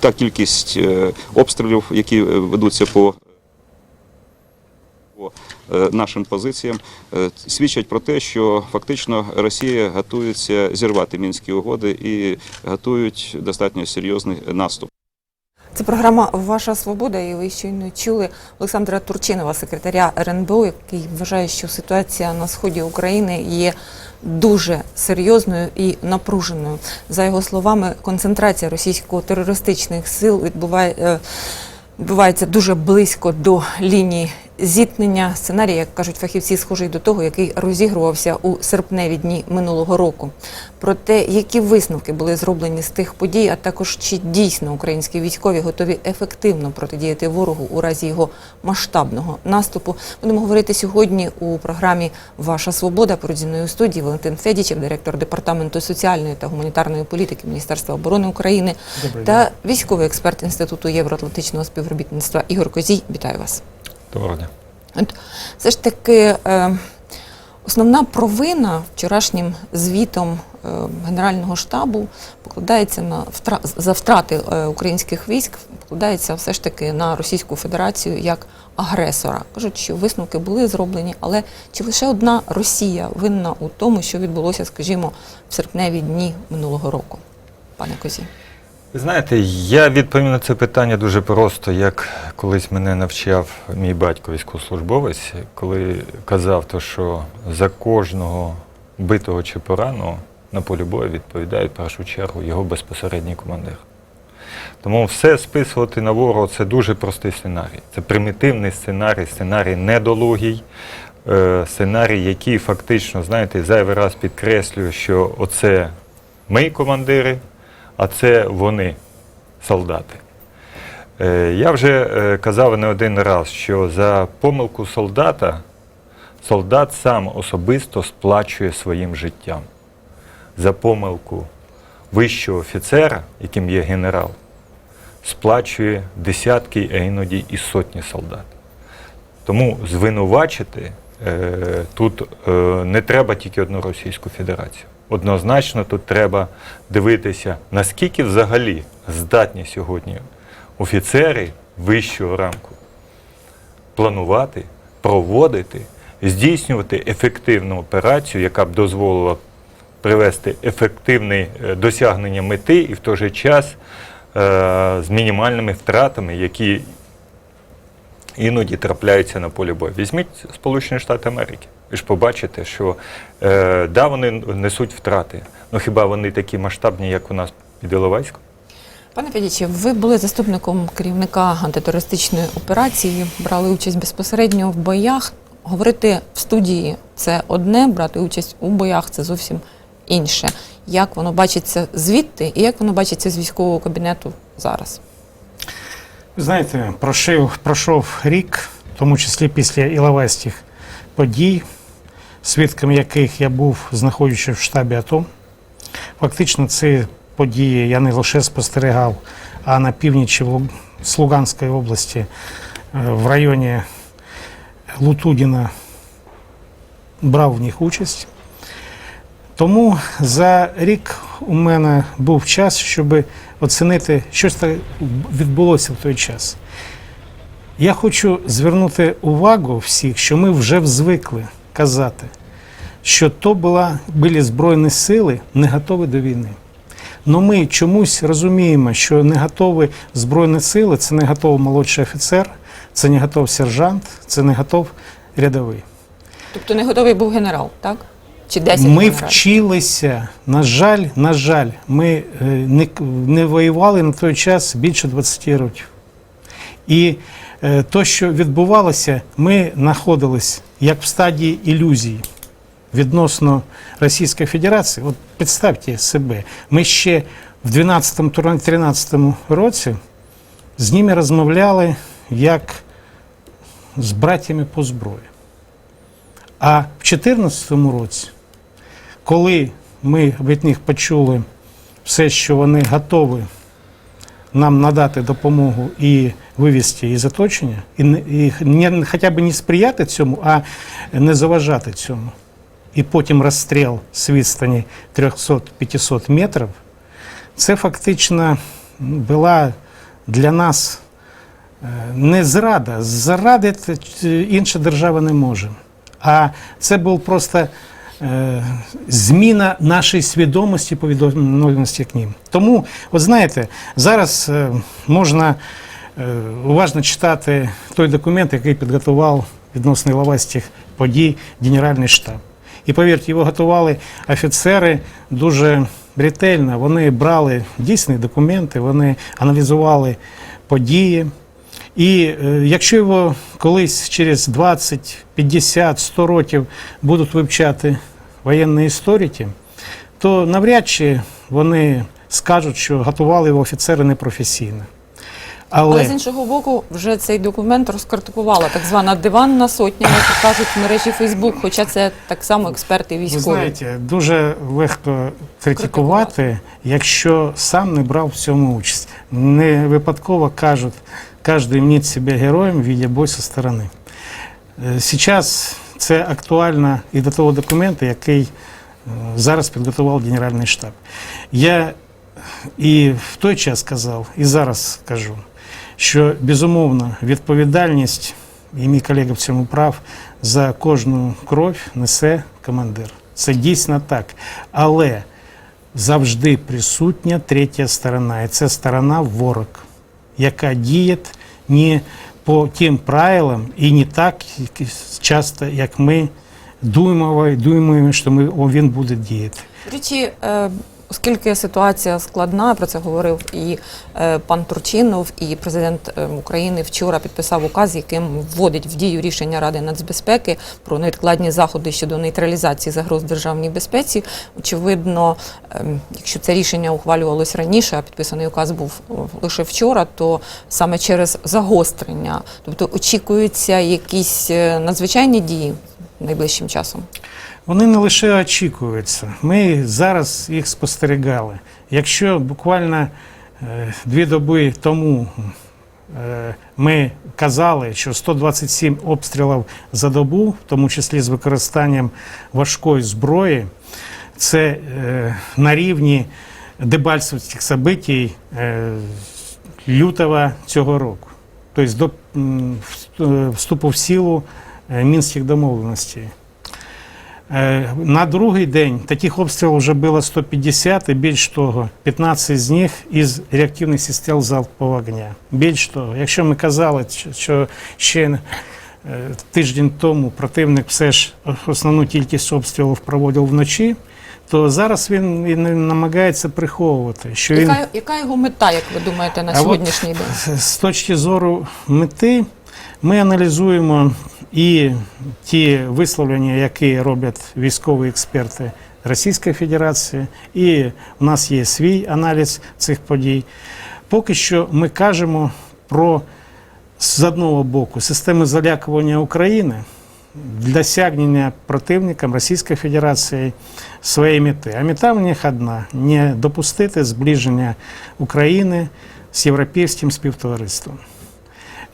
та кількість е, обстрілів, які е, ведуться по е, нашим позиціям, свідчать про те, що фактично Росія готується зірвати мінські угоди і готують достатньо серйозний наступ. Це програма Ваша свобода, і ви щойно чули Олександра Турчинова, секретаря РНБО, який вважає, що ситуація на сході України є дуже серйозною і напруженою. За його словами, концентрація російсько-терористичних сил відбуває. е, Відбувається дуже близько до лінії зіткнення. Сценарій, як кажуть фахівці, схожий до того, який розігрувався у серпневі дні минулого року. Про те, які висновки були зроблені з тих подій, а також чи дійсно українські військові готові ефективно протидіяти ворогу у разі його масштабного наступу, будемо говорити сьогодні у програмі Ваша свобода. Поруч зі мною у студії Валентин Федічев, директор департаменту соціальної та гуманітарної політики Міністерства оборони України Добрий та військовий експерт Інституту євроатлантичного співробітництва Ігор Козій. Вітаю вас. Дня. От все ж таки е, основна провина вчорашнім звітом е, Генерального штабу покладається на втра... за втрати е, українських військ, покладається все ж таки на Російську Федерацію як агресора. Кажуть, що висновки були зроблені, але чи лише одна Росія винна у тому, що відбулося, скажімо, в серпневі дні минулого року, пане Козі? Знаєте, я відповім на це питання дуже просто, як колись мене навчав мій батько військовослужбовець, коли казав, то, що за кожного битого чи пораненого на полі бою відповідає в першу чергу його безпосередній командир. Тому все списувати на ворога це дуже простий сценарій. Це примітивний сценарій, сценарій недолугий, е, сценарій, який фактично, знаєте, зайвий раз підкреслює, що оце ми командири, а це вони, солдати. Е, Я вже е, казав не один раз, що за помилку солдата солдат сам особисто сплачує своїм життям. За помилку вищого офіцера, яким є генерал, сплачує десятки, а іноді і сотні солдат. Тому звинувачити е, тут не треба тільки одну Російську Федерацію. Однозначно тут треба дивитися, наскільки взагалі здатні сьогодні офіцери вищого ранку планувати, проводити, здійснювати ефективну операцію, яка б дозволила привести ефективне е, досягнення мети і в той же час е, з мінімальними втратами, які іноді трапляються на полі бою. Візьміть Сполучені Штати Америки. Ви ж побачите, що е, да, вони несуть втрати. Ну хіба вони такі масштабні, як у нас під Іловайськом? Пане Федіче, ви були заступником керівника антитерористичної операції, брали участь безпосередньо в боях. Говорити в студії це одне, брати участь у боях це зовсім інше. Як воно бачиться звідти і як воно бачиться з військового кабінету зараз? Ви знаєте, пройшов, пройшов рік, в тому числі після іловайських подій, свідком яких я був, знаходячись в штабі АТО. Фактично, ці події я не лише спостерігав, а на північі Лу- з Луганської області, е, в районі Лутудіна брав в них участь. Тому за рік у мене був час, щоб оцінити, що ж відбулося в той час. Я хочу звернути увагу всіх, що ми вже звикли казати, що то була, були Збройні сили не готові до війни. Но ми чомусь розуміємо, що не готові Збройні сили це не готовий молодший офіцер, це не готовий сержант, це не готов рядовий. Тобто не готовий був генерал, так? Чи 10 Ми генералів? вчилися. На жаль, на жаль, ми е, не, не воювали на той час більше 20 років. І то, що відбувалося, ми знаходились як в стадії ілюзії відносно Російської Федерації. От представте себе, ми ще в 12-13 році з ними розмовляли як з братями по зброї. А в 2014 році, коли ми від них почули все, що вони готові нам надати допомогу і вивести із оточення, і, і не, хоча б не сприяти цьому, а не заважати цьому. І потім розстріл з відстані 300-500 метрів, це фактично була для нас е, не зрада. Зрадити е, інша держава не може. А це був просто зміна нашої свідомості по відносності к ним. Тому, от знаєте, зараз е, можна е, уважно читати той документ, який підготував відносно Іловайських подій Генеральний штаб. І повірте, його готували офіцери дуже ретельно. Вони брали дійсні документи, вони аналізували події. І е, якщо його колись через 20, 50, 100 років будуть вивчати воєнні історики, то навряд чи вони скажуть, що готували його офіцери непрофесійно. Але Але, з іншого боку, вже цей документ розкритикувала так звана диванна сотня, як кажуть в мережі Фейсбук, хоча це так само експерти ви військові. знаєте, дуже легко критикувати, якщо сам не брав в цьому участь. Не випадково кажуть, кожен мніть себе героєм, видя бой со сторони. Е, Сейчас це актуально і до того документу, який е, зараз підготував Генеральний штаб. Я і в той час казав, і зараз кажу, що безумовно відповідальність, і мій колега в цьому прав, за кожну кров несе командир. Це дійсно так. Але завжди присутня третя сторона, і це сторона ворог, яка діє не по тим правилам і не так часто, як ми думаємо, думаємо, що ми, він буде діяти. Речі, е, оскільки ситуація складна, про це говорив і е, пан Турчинов, і президент е, України вчора підписав указ, яким вводить в дію рішення Ради нацбезпеки про невідкладні заходи щодо нейтралізації загроз державній безпеці. Очевидно, е, якщо це рішення ухвалювалось раніше, а підписаний указ був лише вчора, то саме через загострення, тобто очікуються якісь е, надзвичайні дії найближчим часом. Вони не лише очікуються. Ми зараз їх спостерігали. Якщо буквально е, дві доби тому е, ми казали, що 127 обстрілів за добу, в тому числі з використанням важкої зброї, це е, на рівні дебальцевських событий лютого цього року. Тобто до вступу в силу мінських домовленостей. Е, На другий день таких обстрілів вже було 150, і більш того, 15 з них із реактивних систем залпового огня. Більш того, якщо ми казали, що- ще е, тиждень тому противник все ж основну кількість обстрілів проводив вночі, то зараз він і не намагається приховувати, що він Яка, яка його мета, як ви думаєте, на А от сьогоднішній день? з точки зору мети ми аналізуємо і ті висловлення, які роблять військові експерти Російської Федерації, і у нас є свій аналіз цих подій. Поки що ми кажемо про з одного боку системи залякування України для досягнення противникам Російської Федерації своєї мети. А мета в них одна не допустити зближення України з європейським співтовариством.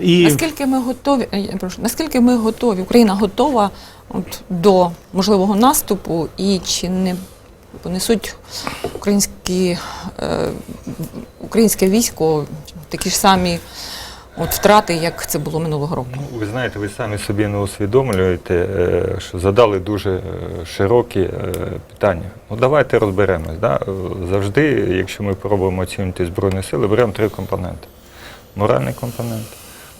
І Наскільки ми готові, е, я прошу, наскільки ми готові, Україна готова от, до можливого наступу і чи не понесуть українські, е, українське військо такі ж самі от, втрати, як це було минулого року? Ну, ви знаєте, ви самі собі не усвідомлюєте, е, що задали дуже е, широкі е, питання. Ну давайте розберемось. Да? Завжди, якщо ми пробуємо оцінити Збройні сили, беремо три компоненти: моральний компонент,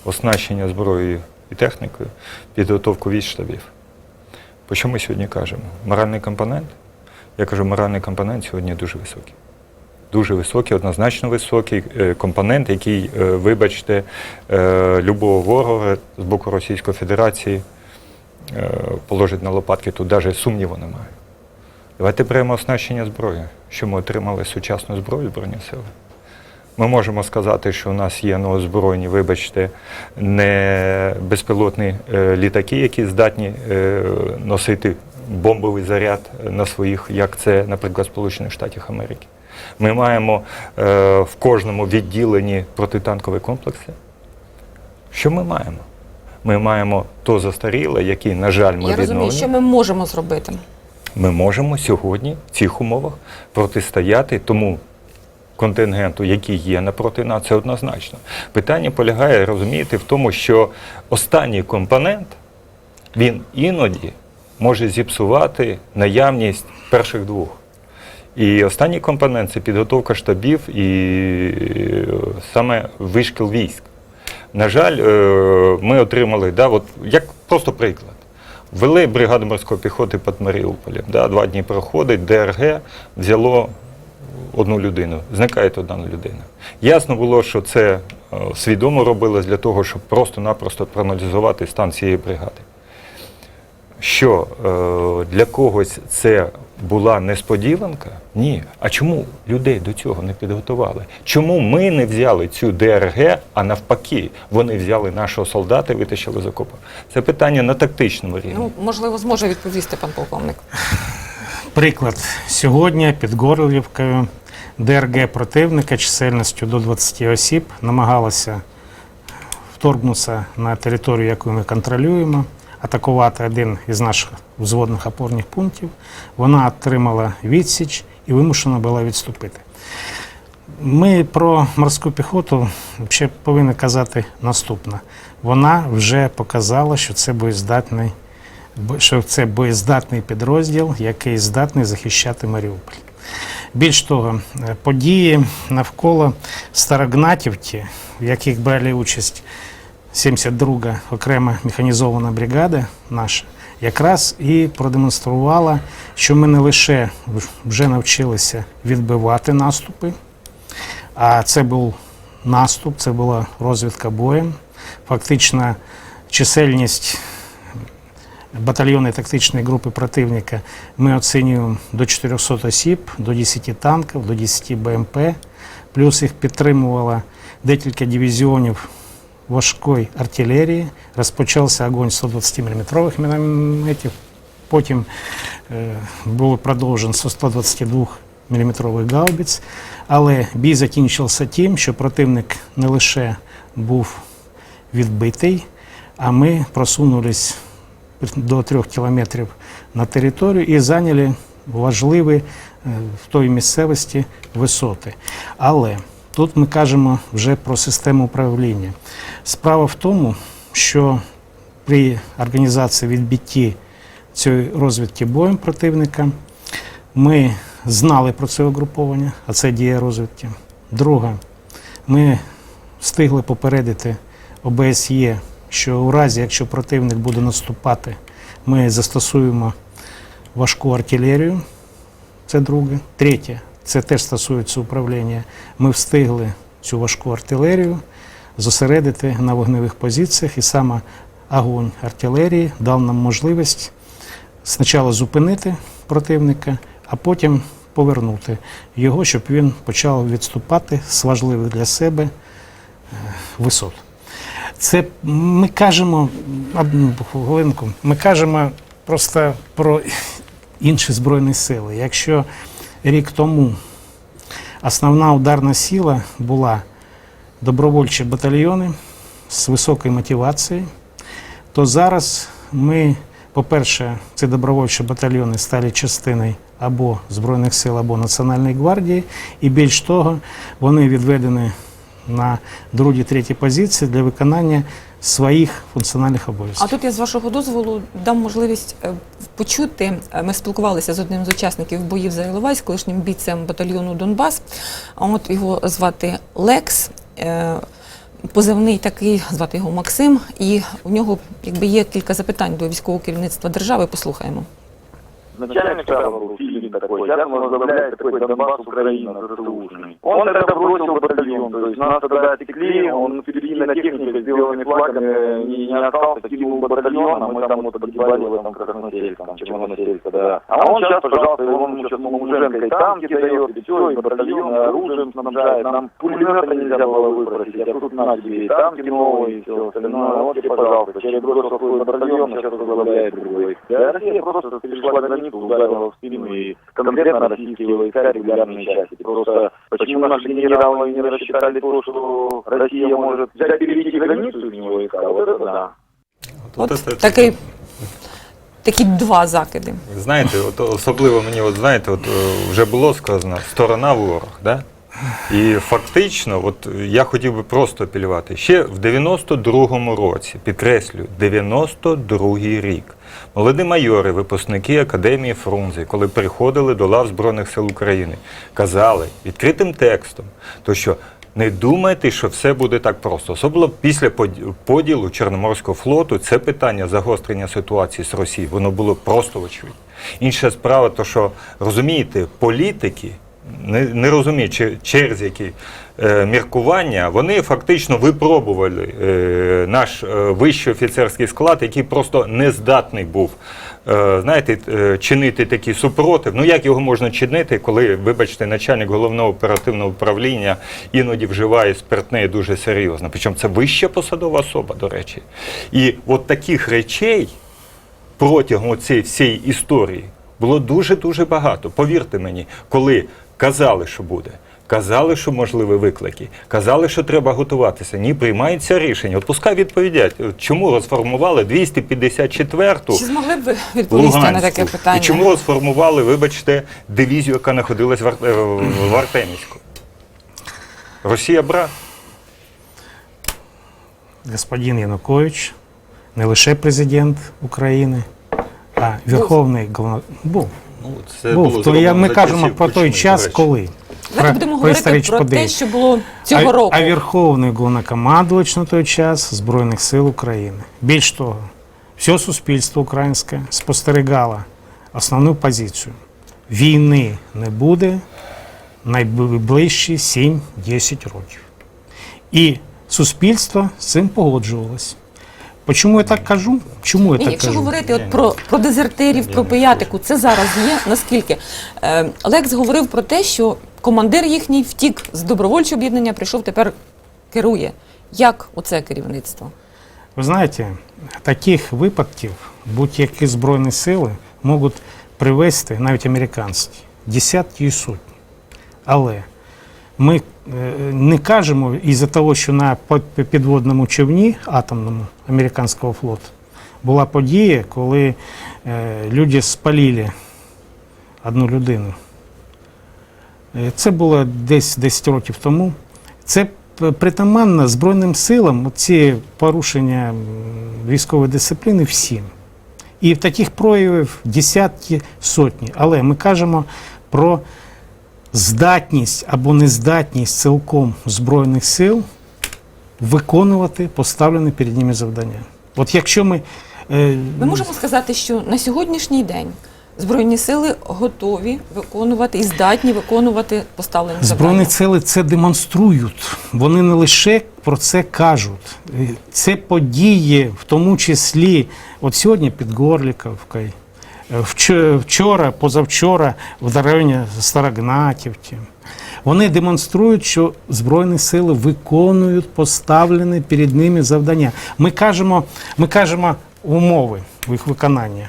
оснащення зброєю і технікою, підготовку військ штабів. Про що ми сьогодні кажемо? Моральний компонент. Я кажу, моральний компонент сьогодні дуже високий. Дуже високий, однозначно високий е, компонент, який, е, вибачте, е, любого ворога з боку Російської Федерації положить на лопатки, тут навіть сумніву немає. Давайте беремо оснащення зброї. Що ми отримали сучасну зброю Збройні сили? Ми можемо сказати, що у нас є ну, озброєні, вибачте, не безпілотні е, літаки, які здатні е, носити бомбовий заряд на своїх, як це, наприклад, Сполучених Штатів Америки. Ми маємо е, в кожному відділенні протитанкові комплекси. Що ми маємо? Ми маємо то застаріле, яке, на жаль, ми Я розумію, що ми можемо зробити. Ми можемо сьогодні в цих умовах протистояти тому контингенту, який є напроти нас, це однозначно. Питання полягає, розумієте, в тому, що останній компонент він іноді може зіпсувати наявність перших двох. І останній компонент це підготовка штабів і е, саме вишкіл військ. На жаль, е, ми отримали, да, от, як просто приклад. Ввели бригаду морської піхоти під Маріуполем. Да, два дні проходить, ДРГ взяло одну людину, зникає одна людина. Ясно було, що це е, свідомо робилось для того, щоб просто-напросто проаналізувати стан цієї бригади. Що е, для когось це була несподіванка? Ні. А чому людей до цього не підготували? Чому ми не взяли цю ДРГ, а навпаки, вони взяли нашого солдата і витащили з окопу? Це питання на тактичному рівні. Ну, можливо, зможе відповісти пан полковник. Приклад. Сьогодні під Горлівкою ДРГ противника чисельністю до 20 осіб намагалася вторгнутися на територію, яку ми контролюємо, атакувати один із наших взводних опорних пунктів. Вона отримала відсіч і вимушена була відступити. Ми про морську піхоту ще повинні казати наступне. Вона вже показала, що це боєздатний що це боєздатний підрозділ, який здатний захищати Маріуполь. Більш того, е, події навколо Старогнатівки, в яких брали участь 72-га окрема механізована бригада наша, якраз і продемонструвала, що ми не лише вже навчилися відбивати наступи, а це був наступ, це була розвідка боєм. Фактично, чисельність батальйони тактичної групи противника ми оцінюємо до 400 осіб, до 10 танків, до 10 БМП. Плюс їх підтримувало декілька дивізіонів важкої артилерії. Розпочався огонь 120 мм мінометів. Потім е, було продовжено 122 мм гаубиць. Але бій закінчився тим, що противник не лише був відбитий, а ми просунулись до трьох кілометрів на територію і зайняли важливі е, в той місцевості висоти. Але тут ми кажемо вже про систему управління. Справа в тому, що при організації відбитті цієї розвідки боєм противника ми знали про це угруповання, а це дія розвідки. Друге, ми встигли попередити ОБСЄ, що у разі, якщо противник буде наступати, ми застосуємо важку артилерію. Це друге. Третє, це теж стосується управління. Ми встигли цю важку артилерію зосередити на вогневих позиціях, і саме огонь артилерії дав нам можливість спочатку зупинити противника, а потім повернути його, щоб він почав відступати з важливих для себе е, висот. Це ми кажемо одну хвилинку. Ми кажемо просто про інші збройні сили. Якщо рік тому основна ударна сила була добровольчі батальйони з високою мотивацією, то зараз ми, по-перше, ці добровольчі батальйони стали частиною або Збройних сил, або Національної гвардії, і більш того, вони відведені на другі, треті позиції для виконання своїх функціональних обов'язків. А тут я з вашого дозволу дам можливість е, почути. Е, Ми спілкувалися з одним з учасників боїв за Іловайськ, колишнім бійцем батальйону Донбас. От його звати Лекс. е, Позивний такий, звати його Максим, і у нього якби є кілька запитань до військового керівництва держави. Послухаємо. Начальник штаба был фильм такой, сейчас он возглавляет такой Донбасс Украина, ЗСУшный. Он тогда бросил батальон, то есть нас тогда отекли, он впереди на технике с белыми флагами не, не остался, кинул батальон, а мы там вот погибали в этом Красносельском, Червоносельске, да. А он сейчас, пожалуйста, он сейчас Муженко и танки дает, и все, и батальон, оружием снабжает. Нам пулемета нельзя было выпросить, а тут на тебе и танки новые, и все остальное. Вот и, пожалуйста, человек бросил свой батальон, сейчас возглавляет другой. Да, Россия просто перешла границу, ударила в спину, и конкретно российские войска регулярные части. Просто почему наши генералы не рассчитали то, что Россия может взять перейти границу с него войска, вот это да. От це- такий, такі два закиди. Знаєте, от особливо мені, от знаєте, от е, вже було сказано, сторона ворог, да? І фактично, от я хотів би просто апелювати. Ще в 92-му році, підкреслюю, 92-й рік. Молоді майори, випускники Академії Фрунзе, коли приходили до лав Збройних сил України, казали відкритим текстом, то що не думайте, що все буде так просто. Особливо після поділу Чорноморського флоту це питання загострення ситуації з Росією, воно було просто очевидно. Інша справа, то що розумієте, політики не, не розуміють, чи- через які е, міркування, вони фактично випробували е, наш е, вищий офіцерський склад, який просто не здатний був е, знаєте, е, чинити такий супротив. Ну як його можна чинити, коли, вибачте, начальник головного оперативного управління іноді вживає спиртне дуже серйозно. Причому це вища посадова особа, до речі. І от таких речей протягом цієї всієї історії було дуже-дуже багато. Повірте мені, коли казали, що буде. Казали, що можливі виклики, казали, що треба готуватися. Ні, приймається рішення. От пускай відповідять, чому розформували 254-ту Чи змогли б ви відповісти на таке питання? І чому розформували, вибачте, дивізію, яка знаходилась в, Ар- е, в Артемівську? Росія брат. Господин Янукович, не лише президент України, а Верховний головно... був. Ну, це був. було То я, ми кажемо про той час, речі. коли. Давайте будемо говорити про те, що було цього а, року. А Верховний головнокомандувач на той час Збройних сил України. Більш того, все суспільство українське спостерігало основну позицію. Війни не буде найближчі 7-10 років. І суспільство з цим погоджувалось. Чому я так кажу? Чому я Ні, так якщо кажу? говорити от про, про дезертирів, про пиятику, це зараз є. Наскільки е, Лекс говорив про те, що командир їхній втік з добровольчого об'єднання, прийшов тепер керує. Як оце керівництво? Ви знаєте, таких випадків будь-які збройні сили можуть привести навіть американські десятки і сотні. Але ми е, не кажемо із-за того, що на підводному човні атомному американського флоту була подія, коли е, люди спалили одну людину. Е, Це було десь 10 років тому. Це притаманно Збройним силам ці порушення військової дисципліни всім. І таких проявів десятки сотні. Але ми кажемо про здатність або нездатність цілком Збройних сил виконувати поставлені перед ними завдання. От якщо ми. е, Ми можемо сказати, що на сьогоднішній день Збройні сили готові виконувати і здатні виконувати поставлені Збройні сили це демонструють. Вони не лише про це кажуть. Е, Це події, в тому числі, от сьогодні під Горліковкою, вчора, позавчора в районі Старогнатівки. Вони демонструють, що Збройні сили виконують поставлені перед ними завдання. Ми кажемо, ми кажемо умови їх виконання.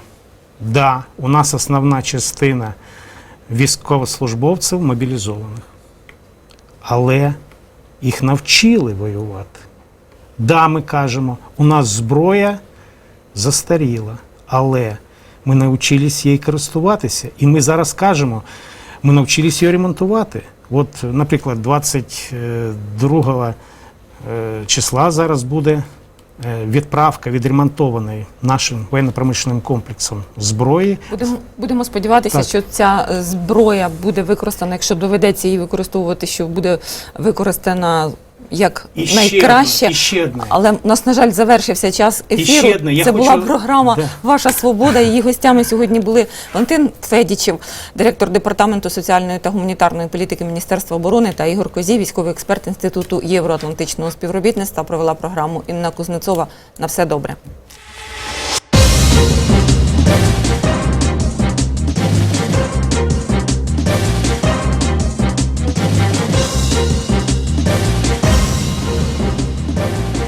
Да, у нас основна частина військовослужбовців мобілізованих. Але їх навчили воювати. Да, ми кажемо, у нас зброя застаріла, але ми навчились її користуватися. І ми зараз кажемо, ми навчились її ремонтувати. От, наприклад, 22 е, числа зараз буде е, відправка відремонтованої нашим воєнно-промишленим комплексом зброї Будемо, будемо сподіватися, Так. що ця е, зброя буде використана, якщо доведеться її використовувати, що буде використана як І ще найкраще. одне, і ще одне. Але у нас, на жаль, завершився час І ефіру. ще одне, я Це хочу- була програма Да. Ваша свобода. Її гостями сьогодні були Валентин Федічев, директор департаменту соціальної та гуманітарної політики Міністерства оборони та Ігор Козій, військовий експерт Інституту євроатлантичного співробітництва. Провела програму Інна Кузнецова. На все добре.